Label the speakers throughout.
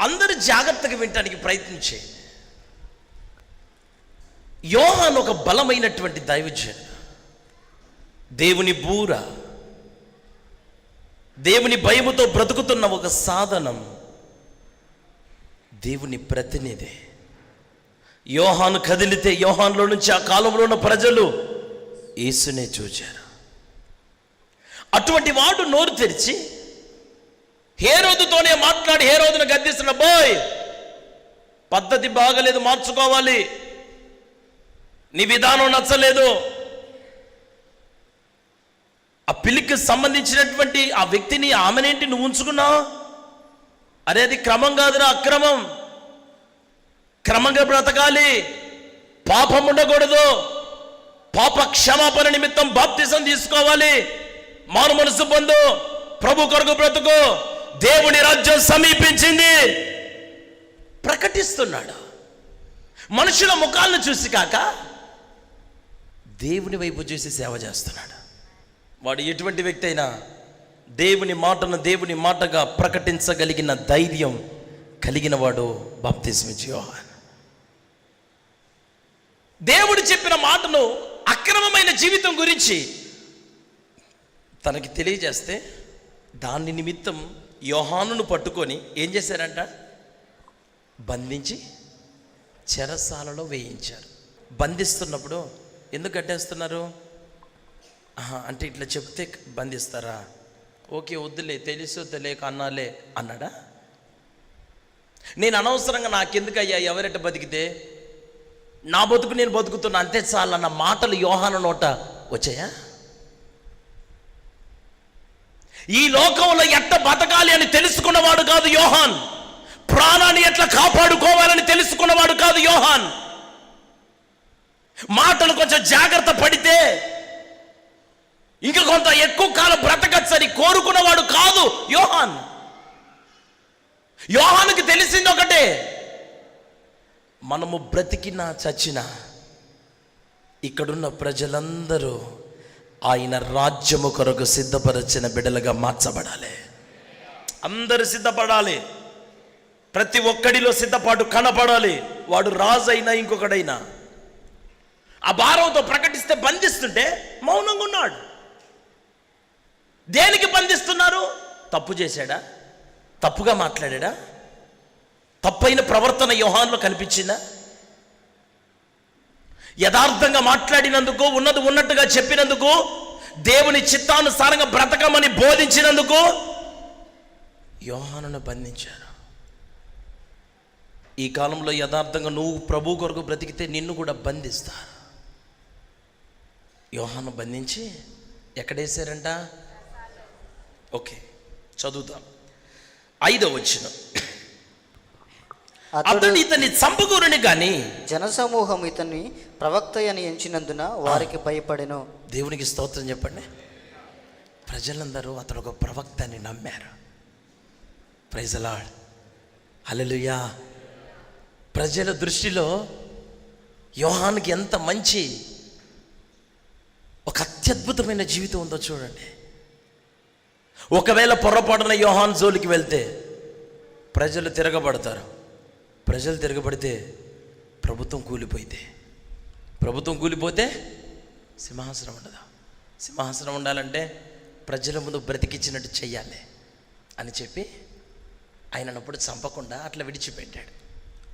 Speaker 1: అందరూ జాగ్రత్తగా వినటానికి ప్రయత్నించే యోహాన్ ఒక బలమైనటువంటి దైవజన్. దేవుని బూర. దేవుని భయముతో బ్రతుకుతున్న ఒక సాధనం. దేవుని ప్రతినిధి. యోహాను కదిలితే యోహాన్లో నుంచి ఆ కాలంలో ఉన్న ప్రజలు యేసునే చూచారు. అటువంటి వాడు నోరు తెరిచి హేరోదుతోనే మాట్లాడి హేరో గద్దిస్తున్న బాయ్ పద్ధతి బాగలేదు మార్చుకోవాలి. నీ విధానం నచ్చలేదు. ఆ పిల్లికి సంబంధించినటువంటి ఆ వ్యక్తిని ఆమెనేంటి నువ్వు ఉంచుకున్నావు అరే అది క్రమం కాదురా అక్రమం. క్రమంగా బ్రతకాలి. పాపం ఉండకూడదు. పాప క్షమాపణ నిమిత్తం బాప్తిసం తీసుకోవాలి. మారు మనసు పొందు. ప్రభు కొరకు బ్రతుకు. దేవుని రాజ్యం సమీపించింది. ప్రకటిస్తున్నాడు. మనుషుల ముఖాలను చూసి కాక దేవుని వైపు చూసి సేవ చేస్తున్నాడు. వాడు ఎటువంటి వ్యక్తి అయినా దేవుని మాటను దేవుని మాటగా ప్రకటించగలిగిన ధైర్యం కలిగిన వాడు బాప్తిస్మిచ్చి దేవుడు చెప్పిన మాటను అక్రమమైన జీవితం గురించి తనకి తెలియజేస్తే దాని నిమిత్తం యోహానును పట్టుకొని ఏం చేశారంట? బంధించి చెరసాలలో వేయించారు. బంధిస్తున్నప్పుడు ఎందుకు కట్టేస్తున్నారు? అంటే ఇట్లా చెప్తే బంధిస్తారా? ఓకే వద్దులే తెలుసు తెలియక అన్నాలే అన్నాడా? నేను అనవసరంగా నాకెందుకయ్యా అయ్యా బతికితే? నా బతుకు నేను బతుకుతున్నా అంతే చాలన్న మాటలు యోహాను నోట వచ్చాయా? ఈ లోకంలో ఎట్ట బతకాలి అని తెలుసుకున్నవాడు కాదు యోహాన్. ప్రాణాన్ని ఎట్లా కాపాడుకోవాలని తెలుసుకున్నవాడు కాదు యోహాన్. మాటలు కొంచెం జాగ్రత్త పడితే ఇంకా కొంత ఎక్కువ కాలం బ్రతకచ్చని కోరుకున్నవాడు కాదు యోహాన్. యోహానికి తెలిసింది ఒకటే మనము బ్రతికినా చచ్చినా ఇక్కడున్న ప్రజలందరూ ఆయన రాజ్యము కొరకు సిద్ధపరచిన బిడలుగా మార్చబడాలి. అందరూ సిద్ధపడాలి. ప్రతి ఒక్కడిలో సిద్ధపాటు కనపడాలి. వాడు రాజు అయినా ఇంకొకడైనా. ఆ భారంతో ప్రకటిస్తే బంధిస్తుంటే మౌనంగా ఉన్నాడు. దేనికి బంధిస్తున్నారు? తప్పు చేశాడా? తప్పుగా మాట్లాడా తప్పైన ప్రవర్తన వ్యూహాన్లో కనిపించిందా? యథార్థంగా మాట్లాడినందుకు ఉన్నది ఉన్నట్టుగా చెప్పినందుకు దేవుని చిత్తానుసారంగా బ్రతకమని బోధించినందుకు యోహానును బంధించారు. ఈ కాలంలో యథార్థంగా నువ్వు ప్రభు కొరకు బ్రతికితే నిన్ను కూడా బంధిస్తారు. యోహాను బంధించి ఎక్కడేసారంట ఓకే చదువుతాం ఐదో వచ్చిన
Speaker 2: అతడు
Speaker 1: ఇతన్ని చంపకూరని కానీ
Speaker 2: జనసమూహం ఇతన్ని ప్రవక్త అని ఎంచినందున వారికి భయపడెను.
Speaker 1: దేవునికి స్తోత్రం చెప్పండి. ప్రజలందరూ అతడు ఒక ప్రవక్త అని నమ్మారు ప్రైజలాడ్ హల్లెలూయా ప్రజల దృష్టిలో యోహానికి ఎంత మంచి ఒక అత్యద్భుతమైన జీవితం ఉందో చూడండి. ఒకవేళ పొరపాటున యోహాన్ జోలికి వెళ్తే ప్రజలు తిరగబడతారు. ప్రజలు తిరగబడితే ప్రభుత్వం కూలిపోయితే. ప్రభుత్వం కూలిపోతే సింహాసనం ఉండదు? సింహాసనం ఉండాలంటే ప్రజల ముందు బ్రతికిచ్చినట్టు చెయ్యాలి అని చెప్పి ఆయన అప్పుడు చంపకుండా అట్లా విడిచిపెట్టాడు.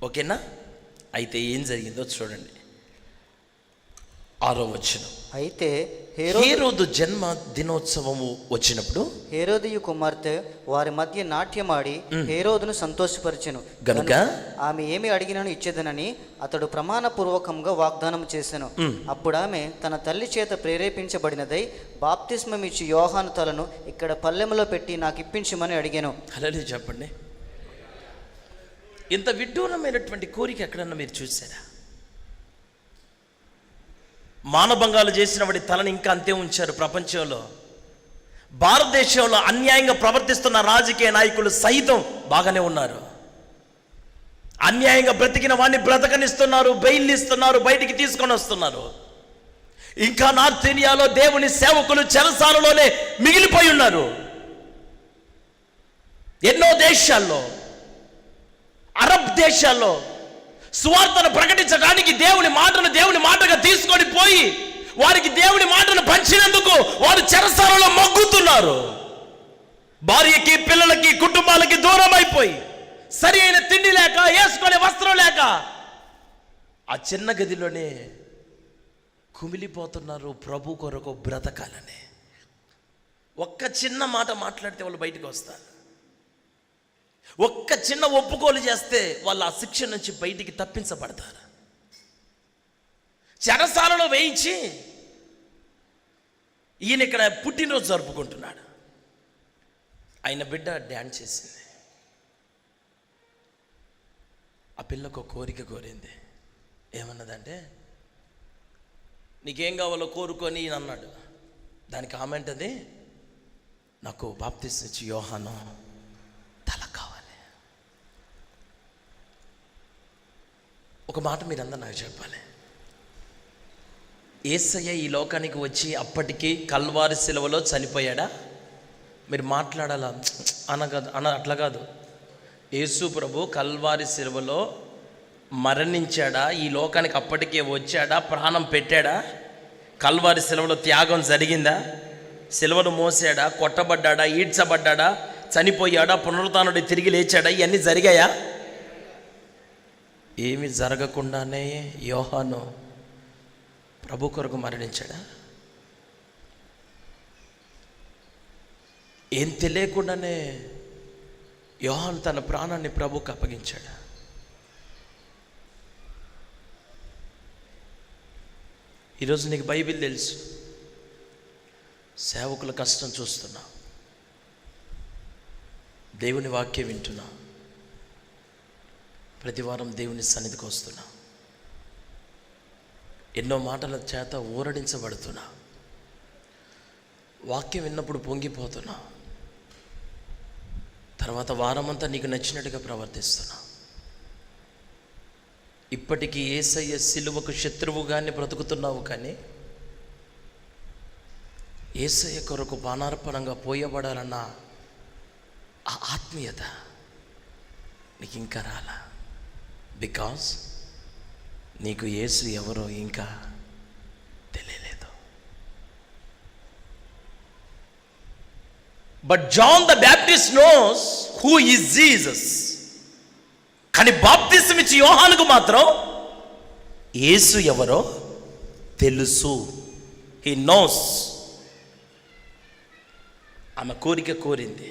Speaker 1: ఓకేనా? అయితే ఏం జరిగిందో చూడండి. ఆరో వచ్చిన
Speaker 2: అయితే హేరో
Speaker 1: హేరోదు జన్మ దినోత్సవము వచ్చినప్పుడు
Speaker 2: హేరోదియు కుమార్తె వారి మధ్య నాట్యమాడి హేరోదును సంతోషపరిచెను.
Speaker 1: గనుక
Speaker 2: ఆమె ఏమి అడిగినను ఇచ్చేదనని అతడు ప్రమాణపూర్వకంగా వాగ్దానం చేసెను. అప్పుడు ఆమె తన తల్లి చేత ప్రేరేపించబడినదై బాప్తిస్మం ఇచ్చి యోహాను తలను ఇక్కడ పల్లెములో పెట్టి నాకు ఇప్పించమని అడిగాను.
Speaker 1: అలాగే చెప్పండి. ఇంత విడ్డూరమైనటువంటి కోరిక ఎక్కడన్నా మీరు చూసారా మానభంగాలు చేసిన వాడి తలని ఇంకా అంతే ఉంచారు ప్రపంచంలో. భారతదేశంలో అన్యాయంగా ప్రవర్తిస్తున్న రాజకీయ నాయకులు సైతం బాగానే ఉన్నారు. అన్యాయంగా బ్రతికిన వాడిని బ్రతకనిస్తున్నారు బెయిల్ ఇస్తున్నారు బయటికి తీసుకొని వస్తున్నారు. ఇంకా నార్త్ ఇండియాలో దేవుని సేవకులు చెరసాలలోనే మిగిలిపోయి ఉన్నారు. ఎన్నో దేశాల్లో అరబ్ దేశాల్లో సువార్తను ప్రకటించడానికి దేవుని మాటను దేవుని మాటగా తీసుకొని పోయి వారికి దేవుని మాటను పంచినందుకు వారు చెరసాలలో మగ్గుతున్నారు. భార్యకి పిల్లలకి కుటుంబాలకి దూరం అయిపోయి సరి అయిన తిండి లేక వేసుకునే వస్త్రం లేక ఆ చిన్న గదిలోనే కుమిలిపోతున్నారు ప్రభు కొరకు బ్రతకాలని. ఒక్క చిన్న మాట మాట్లాడితే వాళ్ళు బయటకు వస్తారు. ఒక్క చిన్న ఒప్పుకోలు చేస్తే వాళ్ళు ఆ శిక్ష నుంచి బయటికి తప్పించబడతారు. చెరసాలలో వేయించి ఈయన ఇక్కడ పుట్టినరోజు జరుపుకుంటున్నాడు. ఆయన బిడ్డ డ్యాన్స్ చేసింది. ఆ పిల్లకు కోరిక కోరింది. ఏమన్నదంటే నీకేం కావాలో కోరుకొని ఈయన అన్నాడు. దానికి కామెంట్ అది నాకు బాప్తిస్ ఇచ్చి యోహాను తల కావాలి ఒక మాట మీరందరూ నాకు చెప్పాలి. ఏసయ్య ఈ లోకానికి వచ్చి అప్పటికి కల్వారి సెలవులో చనిపోయాడా? మీరు మాట్లాడాలా? అనగదు అన అట్లా కాదు. యేసు ప్రభు కల్వారి సెలవులో మరణించాడా? ఈ లోకానికి అప్పటికే వచ్చాడా? ప్రాణం పెట్టాడా? కల్వారి సెలవులో త్యాగం జరిగిందా? సెలవును మోసాడా? కొట్టబడ్డాడా? ఈడ్చబడ్డాడా? చనిపోయాడా? పునరుతానుడి తిరిగి లేచాడా? ఇవన్నీ జరిగాయా? ఏమి జరగకుండానే యోహాను ప్రభు కొరకు మరణించాడా? ఏం తెలియకుండానే యోహాను తన ప్రాణాన్ని ప్రభుకు అప్పగించాడు? ఈరోజు నీకు బైబిల్ తెలుసు. సేవకుల కష్టం చూస్తున్నా. దేవుని వాక్యం వింటున్నా. ప్రతి వారం దేవుని సన్నిధికి వస్తున్నా. ఎన్నో మాటల చేత ఊరడించబడుతున్నా. వాక్యం విన్నప్పుడు పొంగిపోతున్నా. తర్వాత వారమంతా నీకు నచ్చినట్టుగా ప్రవర్తిస్తున్నా. ఇప్పటికీ ఏసయ్య సిలువకు శత్రువుగానే బ్రతుకుతున్నావు కానీ ఏసయ్య కొరకు బాణార్పణంగా పోయబడాలన్న ఆ ఆత్మీయత నీకు ఇంకా రాలా? బికాస్ నీకు యేసు ఎవరో ఇంకా తెలియలేదు. But John the Baptist knows who is Jesus కానీ బాప్తిసం ఇచ్చి యోహానుకు మాత్రం యేసు ఎవరో తెలుసు. హీ నోస్ ఆమె కోరిక కోరింది.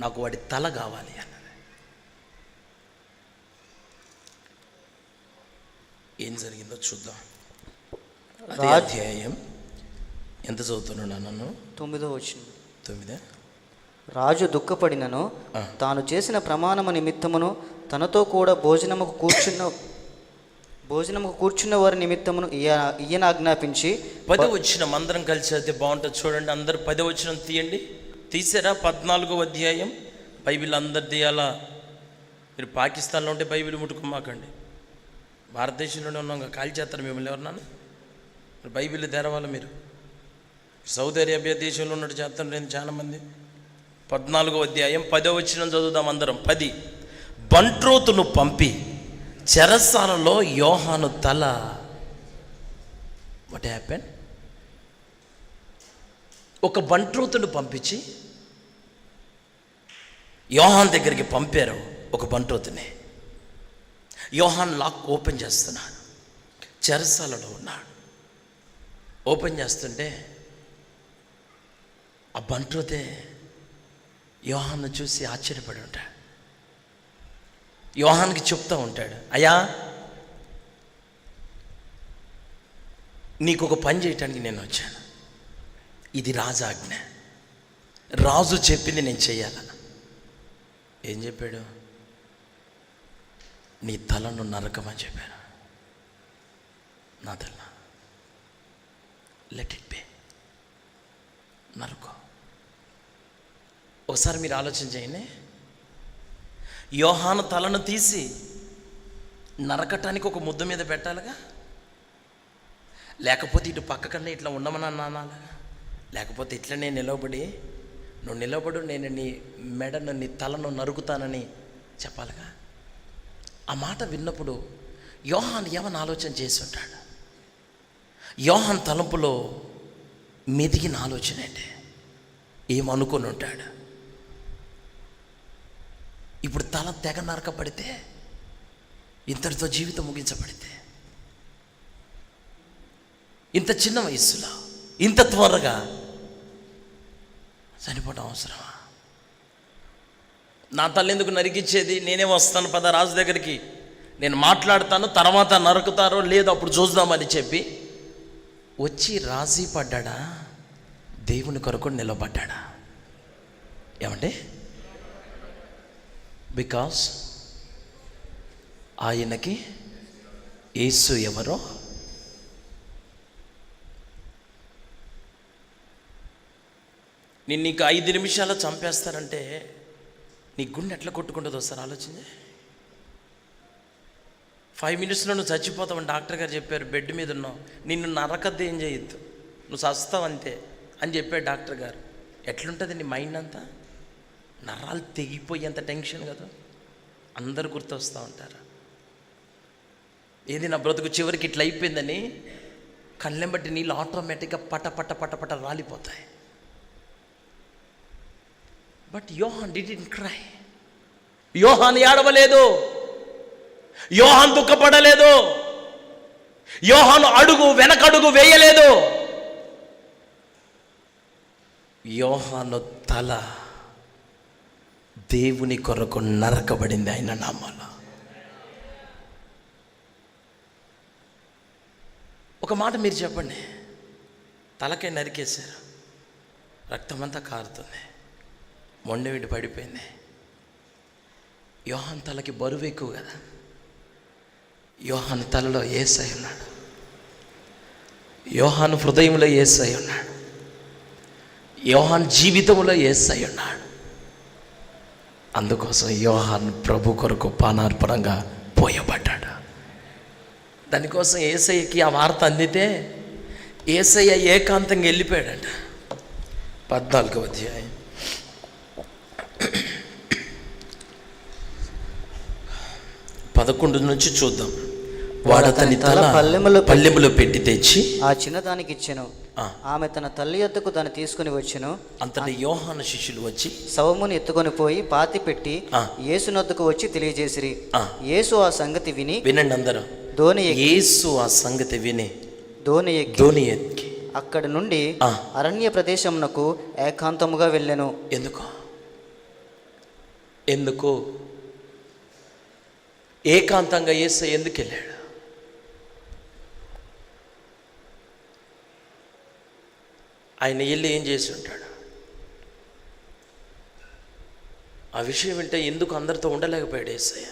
Speaker 1: నాకు వాడి తల కావాలి అని. ఏం జరిగిందో చూద్దాం. అదే అధ్యాయం. ఎంత చదువుతున్నాను నన్ను
Speaker 2: తొమ్మిదో వచ్చింది
Speaker 1: తొమ్మిదే?
Speaker 2: రాజు దుఃఖపడినను. తాను చేసిన ప్రమాణము నిమిత్తమును తనతో కూడా భోజనముకు కూర్చున్న భోజనముకు కూర్చున్న వారి నిమిత్తమును ఈయ ఈయన ఆజ్ఞాపించి
Speaker 1: పది వచ్చిన అందరం కలిసి అయితే బాగుంటుంది. చూడండి అందరు పది వచ్చిన తీయండి. తీసారా? పద్నాలుగో అధ్యాయం. బైబిల్ అందరు తీయాలా మీరు పాకిస్తాన్లో ఉంటే బైబిల్ ముట్టుకోమాకండి. భారతదేశంలోనే ఉన్నాం కాల్ చేస్తారు మిమ్మల్ని ఎవరన్నాను? మరి బైబిల్ తెరవాలి మీరు? సౌదీ అరేబియా దేశంలో ఉన్నట్టు చేస్తుంటారు చాలామంది? పద్నాలుగో అధ్యాయం పదో వచ్చిన చదువుదాం అందరం. పది. బంట్రోతును పంపి చెరసాలలో యోహాను తల. వాట్ హ్యాపెన్ ఒక బంట్రోతును పంపించి యోహాన్ దగ్గరికి పంపారు ఒక బంట్రోతుని. యోహాన్ లాక్ ఓపెన్ చేస్తున్నాడు. చెరసాలలో ఉన్నాడు. ఓపెన్ చేస్తుంటే ఆ బంట్రోతే యోహాన్ను చూసి ఆశ్చర్యపడి ఉంటాడు. యోహాన్కి చెప్తూ ఉంటాడు అయ్యా నీకు ఒక పని చేయటానికి నేను వచ్చాను. ఇది రాజాజ్ఞ. రాజు చెప్పింది నేను చేయాలన్న ఏం చెప్పాడు? నీ తలను నరకమని చెప్పాను. నా తల లెట్ ఇట్ బే నరుకో. ఒకసారి మీరు ఆలోచన చేయండి. యోహాను తలను తీసి నరకటానికి ఒక ముద్ద మీద పెట్టాలిగా? లేకపోతే ఇటు పక్కకన్నా ఇట్లా ఉండమని అన్నానాలా లేకపోతే ఇట్లనే నిలబడి నువ్వు నిలబడు నేను నీ మెడను నీ తలను నరుకుతానని చెప్పాలిగా? ఆ మాట విన్నప్పుడు యోహాన్ ఏమని ఆలోచన చేసి ఉంటాడు? యోహాన్ తలంపులో మెదిగిన ఆలోచన ఏంటి? ఏమనుకొని ఉంటాడు? ఇప్పుడు తల తెగ నరకబడితే ఇంతటితో జీవితం ముగించబడితే ఇంత చిన్న వయస్సులో ఇంత త్వరగా చనిపోవడం అవసరమా? నా తల్లి ఎందుకు నరికిచ్చేది? నేనే వస్తాను పద రాజు దగ్గరికి. నేను మాట్లాడతాను తర్వాత నరుకుతారో లేదో అప్పుడు చూద్దామని చెప్పి వచ్చి రాజీ పడ్డాడా? దేవుని కొరకు నిలబడ్డాడా? ఏమంటే బికాస్ ఆయనకి యేసు ఎవరో నేను నీకు ఐదు నిమిషాలు చంపేస్తారంటే నీ గుండె ఎట్లా కొట్టుకుంటుందో సార్ ఆలోచించే. ఫైవ్ మినిట్స్లో నువ్వు చచ్చిపోతావని డాక్టర్ గారు చెప్పారు బెడ్ మీద ఉన్నావు. నిన్ను నరకద్దు ఏం చేయొద్దు. నువ్వు చస్తావు అంతే అని చెప్పాడు డాక్టర్ గారు. ఎట్లుంటుంది నీ మైండ్ అంతా? నరాలు తెగిపోయేంత టెన్షన్ కదా. అందరు గుర్తొస్తూ ఉంటారు. ఏది నా బ్రతుకు చివరికి ఇట్లా అయిపోయిందని? కళ్ళెం బట్టి నీళ్ళు ఆటోమేటిక్గా పట పట పట పట రాలిపోతాయి. But Yohan didn't cry Yohan ఏడవలేదు. Yohan దుఃఖపడలేదు. యోహాను అడుగు వెనకడుగు వేయలేదు. యోహాను తల దేవుని కొరకు నరకబడింది ఆయన నామాల ఒక మాట మీరు చెప్పండి. తలకై నరికేశారు. రక్తమంతా కారుతుంది. మొండవిడి పడిపోయింది. యోహాన్ తలకి బరువు ఎక్కువ కదా. యోహాన్ తలలో ఏసై ఉన్నాడు. యోహాన్ హృదయంలో ఏసై ఉన్నాడు. యోహాన్ జీవితంలో ఏసై ఉన్నాడు. అందుకోసం యోహాన్ ప్రభు కొరకు పానార్పణంగా పోయబడ్డాడు. దానికోసం ఏసయ్యకి ఆ వార్త అందితే ఏసయ్య ఏకాంతంగా వెళ్ళిపోయాడంట. పద్నాలుగో అధ్యాయం. పదకొండు నుంచి చూద్దాం వాడు అతని తల
Speaker 2: పల్లెములో
Speaker 1: పల్లెములో పెట్టి తెచ్చి
Speaker 2: ఆ చిన్నదానికి ఇచ్చెను. ఆమె తన తల్లి యొద్దకు దాన్ని తీసుకుని వచ్చెను
Speaker 1: అంతటి యోహాను శిష్యులు వచ్చి
Speaker 2: శవముని ఎత్తుకొని పోయి పాతి పెట్టి. యేసునొద్దకు వచ్చి తెలియజేసిరి. యేసు ఆ సంగతి విని
Speaker 1: వినండి అందరూ
Speaker 2: ధోని
Speaker 1: యేసు ఆ సంగతి విని
Speaker 2: ధోని
Speaker 1: ధోని ఎక్కి
Speaker 2: అక్కడి నుండి. అరణ్య ప్రదేశమునకు ఏకాంతముగా వెళ్ళెను
Speaker 1: ఎందుకు ఎందుకు ఏకాంతంగా ఏసై ఎందుకు వెళ్ళాడు? ఆయన వెళ్ళి ఏం చేసి ఉంటాడు? ఆ విషయం వింటే ఎందుకు అందరితో ఉండలేకపోయాడు ఏసయ్య?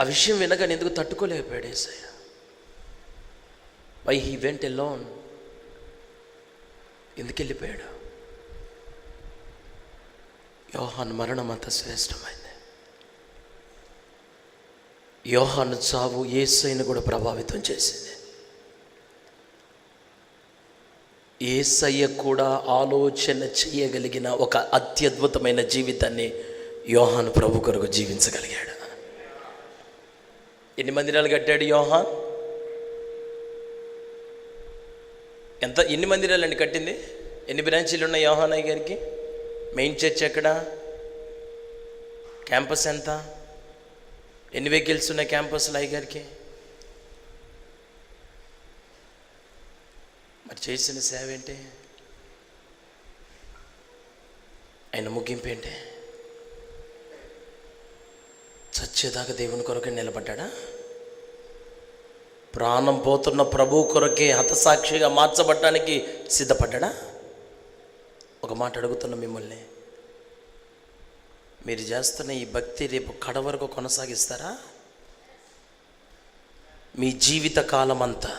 Speaker 1: ఆ విషయం వినగానే ఎందుకు తట్టుకోలేకపోయాడు Yesayya? Why he went lone ఎందుకు వెళ్ళిపోయాడు? యోహాన్ మరణం అంత శ్రేష్టమైంది. యోహాను చావు ఏసైను కూడా ప్రభావితం చేసింది. ఏసయ్య కూడా ఆలోచన చేయగలిగిన ఒక అత్యద్భుతమైన జీవితాన్ని యోహాన్ ప్రభు కొరకు జీవించగలిగాడు. ఎన్ని మందిరాలు కట్టాడు యోహాన్? ఎంత ఎన్ని మందిరాలు అండి కట్టింది? ఎన్ని బ్రాంచీలు ఉన్నాయి యోహానయ్య గారికి మెయిన్ చర్చ్ ఎక్కడ? క్యాంపస్ ఎంత? ఎన్ని వెహికల్స్ ఉన్నాయి క్యాంపస్లో అయ్యగారికి? మరి చేసిన సేవ ఏంటి? ఆయన ముగింపు ఏంటి? చచ్చేదాకా దేవుని కొరకే నిలబడ్డా ప్రాణం పోతున్న ప్రభు కొరకే హతసాక్షిగా మార్చబడటానికి సిద్ధపడ్డా ఒక మాట అడుగుతున్న మిమ్మల్ని మీరు చేస్తున్న ఈ భక్తి రేపు కడ వరకు కొనసాగిస్తారా? మీ జీవిత కాలం అంతా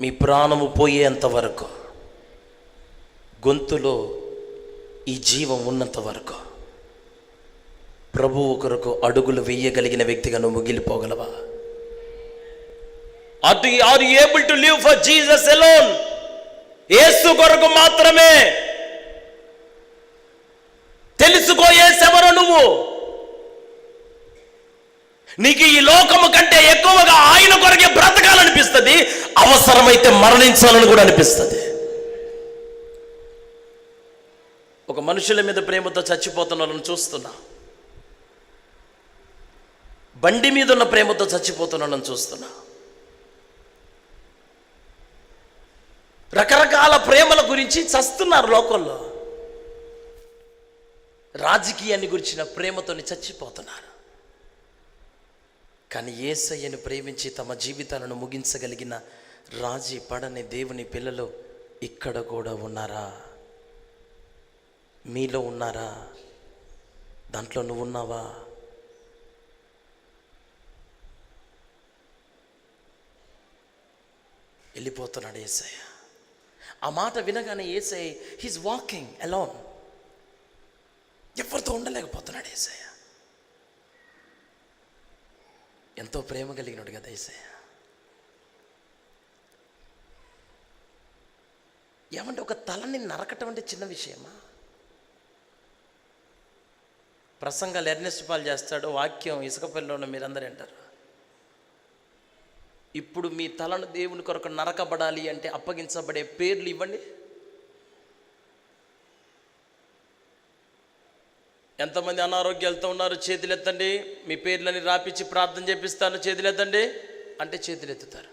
Speaker 1: మీ ప్రాణము పోయేంత వరకు గొంతులో ఈ జీవం ఉన్నంత వరకు ప్రభువు కొరకు అడుగులు వేయగలిగిన వ్యక్తిగా నువ్వు మిగిలిపోగలవా? Are are able to live for Jesus alone Yesu కొరకు మాత్రమే. తెలుసుకో ఏసెవరో నువ్వు? నీకు ఈ లోకము కంటే ఎక్కువగా ఆయన కొరకే బ్రతకాలనిపిస్తుంది అవసరమైతే మరణించాలని కూడా అనిపిస్తుంది. ఒక మనుషుల మీద ప్రేమతో చచ్చిపోతున్న వాళ్ళని చూస్తున్నా. బండి మీద ఉన్న ప్రేమతో చచ్చిపోతున్న వాళ్ళని చూస్తున్నా. రకరకాల ప్రేమల గురించి చస్తున్నారు లోకంలో. రాజకీయాన్ని గురించిన ప్రేమతోని చచ్చిపోతున్నారు. కానీ ఏసయ్యను ప్రేమించి తమ జీవితాలను ముగించగలిగిన రాజీ పడని దేవుని పిల్లలు ఇక్కడ కూడా ఉన్నారా? మీలో ఉన్నారా? దాంట్లో నువ్వు ఉన్నావా? వెళ్ళిపోతున్నాడు ఏసయ్య. ఆ మాట వినగానే ఏసై హీస్ వాకింగ్ అలోన్ ఎవరితో ఉండలేకపోతున్నాడు ఏసయ్య. ఎంతో ప్రేమ కలిగినాడు కదా ఏసయ్య. ఏమంటే ఒక తలని నరకటం అంటే చిన్న విషయమా? ప్రసంగాలు ఎర్నెస్ట్ పాలు చేస్తాడు వాక్యం ఇసుక పిల్లలు మీరందరూ అంటారు ఇప్పుడు మీ తలను దేవుని కొరకు నరకబడాలి అంటే అప్పగించబడే పేర్లు ఇవ్వండి. ఎంతమంది అనారోగ్యాలతో ఉన్నారు? చేతులెత్తండి. మీ పేర్లని రాపిచ్చి ప్రార్థన చేపిస్తాను. చేతులెత్తండి. అంటే చేతులెత్తుతారు.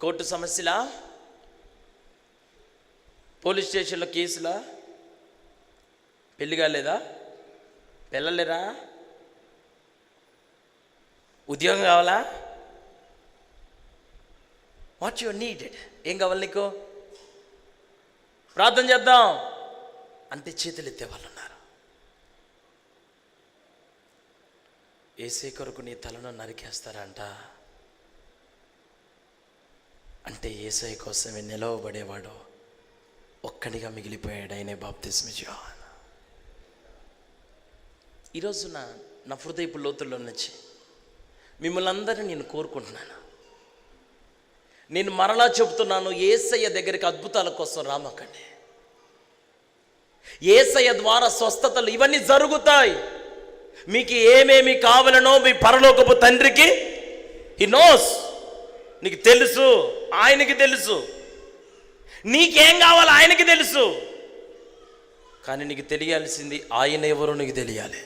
Speaker 1: కోర్టు సమస్యలా? పోలీస్ స్టేషన్లో కేసులా? పెళ్ళి కాలేదా? పిల్లలేరా? ఉద్యోగం కావాలా? వాట్ యువర్ నీడెడ్ ఏం కావాలి నీకు? ప్రార్థన చేద్దాం. అంటే చేతులు ఎత్తే వాళ్ళు ఉన్నారు. ఏసే కొరకు నీ తలను నరికేస్తారంట. అంటే ఏసై కోసమే నిలవబడేవాడు ఒక్కడిగా మిగిలిపోయాడు ఆయనే బాప్తిస్మి యోహాన్. ఈరోజున నా హృదయపు లోతుల్లో నుంచి మిమ్మల్ని అందరినీ నేను కోరుకుంటున్నాను. నేను మరలా చెబుతున్నాను ఏసయ్య దగ్గరికి అద్భుతాల కోసం రామకండి. ఏసయ్య ద్వారా స్వస్థతలు ఇవన్నీ జరుగుతాయి. మీకు ఏమేమి కావాలనో మీ పరలోకపు తండ్రికి హి నోస్ నీకు తెలుసు ఆయనకి తెలుసు. నీకేం కావాలో ఆయనకి తెలుసు. కానీ నీకు తెలియాల్సింది ఆయన ఎవరో నీకు తెలియాలి.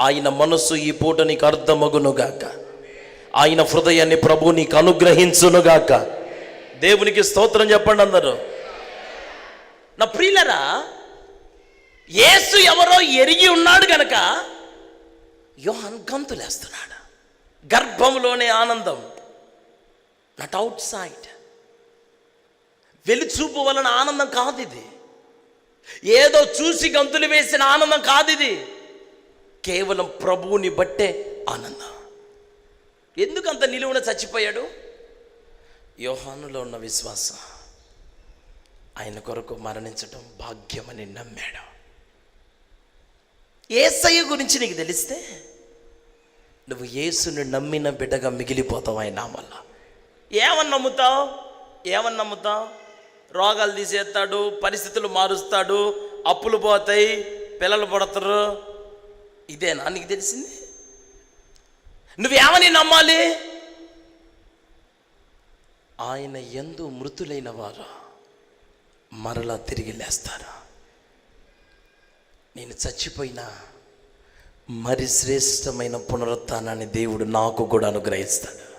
Speaker 1: ఆయన మనస్సు ఈ పూట నీకు అర్థమగునుగాక. ఆయన హృదయాన్ని ప్రభు నీకు అనుగ్రహించునుగాక. దేవునికి స్తోత్రం చెప్పండి అందరూ. నా ప్రియులరా యేసు ఎవరో ఎరిగి ఉన్నాడు గనక యోహన్ గంతులేస్తున్నాడు. గర్భంలోనే ఆనందం. నట్ అవుట్ సైడ్ వెలుచూపు వలన ఆనందం కాదు ఇది ఏదో చూసి గంతులు వేసిన ఆనందం కాదు ఇది కేవలం ప్రభువుని బట్టే ఆనందం. ఎందుకు అంత నిలువున చచ్చిపోయాడు? యోహానులో ఉన్న విశ్వాసం ఆయన కొరకు మరణించటం భాగ్యమని నమ్మాడు. ఏసయ్య గురించి నీకు తెలిస్తే నువ్వు యేసుని నమ్మిన బిడ్డగా మిగిలిపోతావు ఆయన వల్ల ఏమని నమ్ముతావు? ఏమని నమ్ముతావు? రోగాలు తీసేస్తాడు పరిస్థితులు మారుస్తాడు అప్పులు పోతాయి పిల్లలు పడతారు. ఇదేనా నీకు తెలిసింది? నువ్వేమని నమ్మాలి? ఆయన ఎందు మృతులైన వారు మరలా తిరిగి లేస్తారు? నేను చచ్చిపోయినా మరి శ్రేష్టమైన పునరుత్నాన్ని దేవుడు నాకు కూడా అనుగ్రహిస్తాడు.